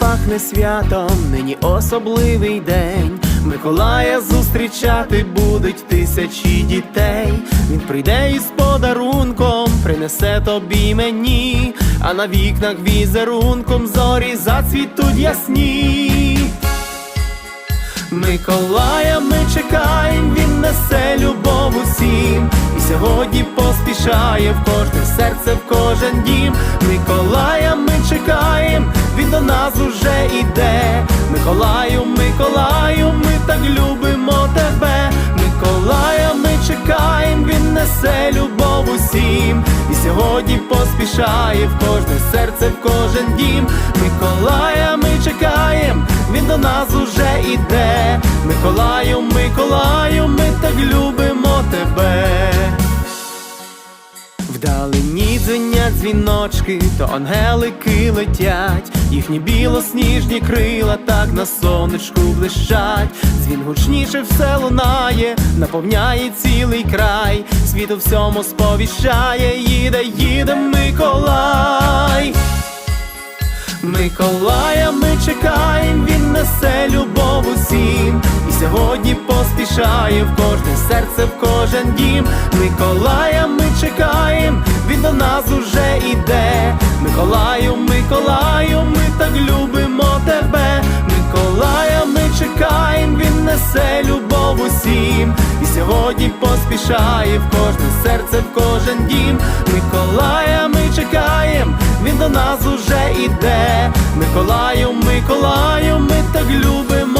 пахне святом, нині особливий день. Миколая зустрічати будуть тисячі дітей. Він прийде із подарунком, принесе тобі мені, а на вікнах візерунком зорі зацвітуть ясні. Миколая ми чекаєм, він несе любов усім. І сьогодні поспішає в кожне серце, в кожен дім. Миколая ми нас уже іде. Миколаю, Миколаю, ми так любимо тебе. Миколая ми чекаєм, він несе любов усім. І сьогодні поспішає в кожне серце, в кожен дім. Миколая ми чекаєм, він до нас уже іде. Миколаю, Миколаю, ми так любимо тебе. Вдалині дзвіночки, то ангелики летять, їхні білосніжні крила так на сонечку блищать. Дзвін гучніше все лунає, наповняє цілий край, світ у всьому сповіщає, їде, їде Миколай. Миколая ми чекаєм, він несе любов усім. І сьогодні поспішає в кожне серце, в кожен дім. Миколая ми чекаєм, до нас уже іде. Миколаю, Миколаю, ми так любимо тебе. Миколая ми чекаєм, він несе любов усім. І сьогодні поспішає в кожне серце, в кожен дім. Миколая ми чекаєм, він до нас уже іде. Миколаю, Миколаю, ми так любимо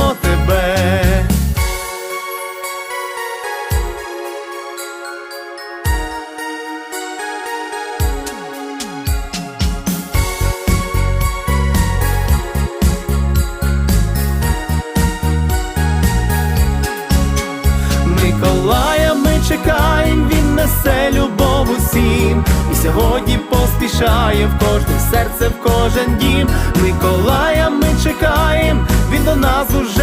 вистачає в кожне серце, в кожен дім. Миколая ми чекаєм, він до нас уже.